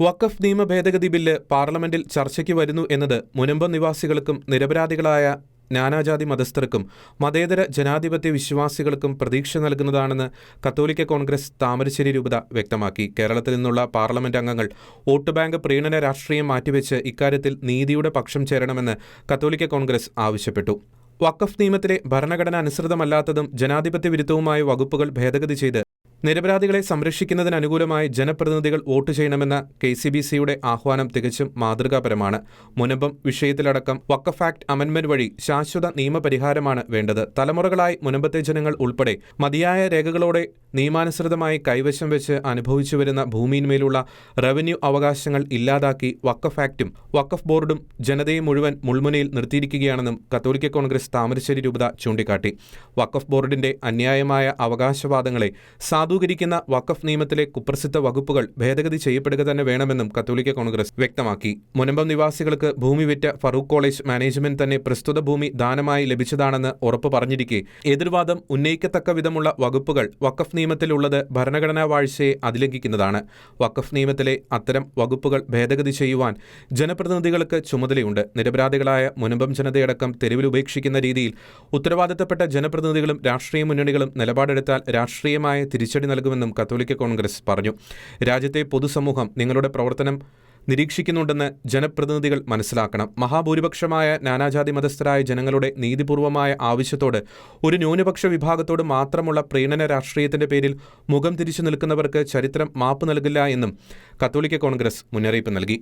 വഖഫ് നിയമ ഭേദഗതി ബില്ല് പാർലമെന്റിൽ ചർച്ചയ്ക്ക് വരുന്നു എന്നത് മുനമ്പ നിവാസികൾക്കും നിരപരാധികളായ നാനാജാതി മതസ്ഥർക്കും മതേതര ജനാധിപത്യ വിശ്വാസികൾക്കും പ്രതീക്ഷ നൽകുന്നതാണെന്ന് കത്തോലിക്ക കോൺഗ്രസ് താമരശ്ശേരി രൂപത വ്യക്തമാക്കി. കേരളത്തിൽ നിന്നുള്ള പാർലമെന്റ് അംഗങ്ങൾ വോട്ട് ബാങ്ക് പ്രീണന രാഷ്ട്രീയം മാറ്റിവെച്ച് ഇക്കാര്യത്തിൽ നീതിയുടെ പക്ഷം ചേരണമെന്ന് കത്തോലിക്ക കോൺഗ്രസ് ആവശ്യപ്പെട്ടു. വഖഫ് നിയമത്തിലെ ഭരണഘടന അനുസൃതമല്ലാത്തതും ജനാധിപത്യ വിരുദ്ധവുമായ വകുപ്പുകൾ ഭേദഗതി ചെയ്ത് നിരപരാധികളെ സംരക്ഷിക്കുന്നതിനനുകൂലമായി ജനപ്രതിനിധികൾ വോട്ട് ചെയ്യണമെന്ന കെ സി ബി സിയുടെ ആഹ്വാനം തികച്ചും മാതൃകാപരമാണ്. മുനമ്പം വിഷയത്തിലടക്കം വക്കഫ് ആക്ട് അമെന്റ്മെന്റ് വഴി ശാശ്വത നിയമപരിഹാരമാണ് വേണ്ടത്. തലമുറകളായി മുനമ്പത്തെ ജനങ്ങൾ ഉൾപ്പെടെ മതിയായ രേഖകളോടെ നിയമാനുസൃതമായി കൈവശം വെച്ച് അനുഭവിച്ചു വരുന്ന ഭൂമിയിന്മേലുള്ള റവന്യൂ അവകാശങ്ങൾ ഇല്ലാതാക്കി വക്കഫ് ആക്ടും വക്കഫ് ബോർഡും ജനതയെ മുഴുവൻ മുൾമുനയിൽ നിർത്തിയിരിക്കുകയാണെന്നും കത്തോലിക്ക കോൺഗ്രസ് താമരശ്ശേരി രൂപത ചൂണ്ടിക്കാട്ടി. വക്കഫ് ബോർഡിന്റെ അന്യായമായ അവകാശവാദങ്ങളെ സാധൂകരിക്കുന്ന വക്കഫ് നിയമത്തിലെ കുപ്രസിദ്ധ വകുപ്പുകൾ ഭേദഗതി ചെയ്യപ്പെടുക തന്നെ വേണമെന്നും കത്തോലിക്ക കോൺഗ്രസ് വ്യക്തമാക്കി. മുനമ്പം നിവാസികൾക്ക് ഭൂമി വിറ്റ ഫറൂഖ് കോളേജ് മാനേജ്മെന്റ് തന്നെ പ്രസ്തുത ഭൂമി ദാനമായി ലഭിച്ചതാണെന്ന് ഉറപ്പു പറഞ്ഞിരിക്കെ. എതിർവാദം ഉന്നയിക്കത്തക്ക വിധമുള്ള വകുപ്പുകൾ വഖഫ് നിയമത്തിലുള്ളത് ഭരണഘടനാ വാഴ്ചയെ അതിലംഘിക്കുന്നതാണ്. വഖഫ് നിയമത്തിലെ അത്തരം വകുപ്പുകൾ ഭേദഗതി ചെയ്യുവാൻ ജനപ്രതിനിധികൾക്ക് ചുമതലയുണ്ട്. നിരപരാധികളായ മുനമ്പം ജനതയടക്കം തെരുവിൽ ഉപേക്ഷിക്കുന്ന രീതിയിൽ ഉത്തരവാദിത്തപ്പെട്ട ജനപ്രതിനിധികളും രാഷ്ട്രീയ മുന്നണികളും നിലപാടെടുത്താൽ രാഷ്ട്രീയമായ തിരിച്ചടി നൽകുമെന്നും കത്തോലിക്ക കോൺഗ്രസ് പറഞ്ഞു. രാജ്യത്തെ പൊതുസമൂഹം നിങ്ങളുടെ പ്രവർത്തനം നിരീക്ഷിക്കുന്നുണ്ടെന്ന് ജനപ്രതിനിധികൾ മനസ്സിലാക്കണം. മഹാഭൂരിപക്ഷമായ നാനാജാതി മതസ്ഥരായ ജനങ്ങളുടെ നീതിപൂർവമായ ആവശ്യത്തോട് ഒരു ന്യൂനപക്ഷ വിഭാഗത്തോട് മാത്രമുള്ള പ്രീണന രാഷ്ട്രീയത്തിന്റെ പേരിൽ മുഖം തിരിച്ചു നിൽക്കുന്നവർക്ക് ചരിത്രം മാപ്പ് നൽകില്ല എന്നും കത്തോലിക്ക കോൺഗ്രസ് മുന്നറിയിപ്പ് നൽകി.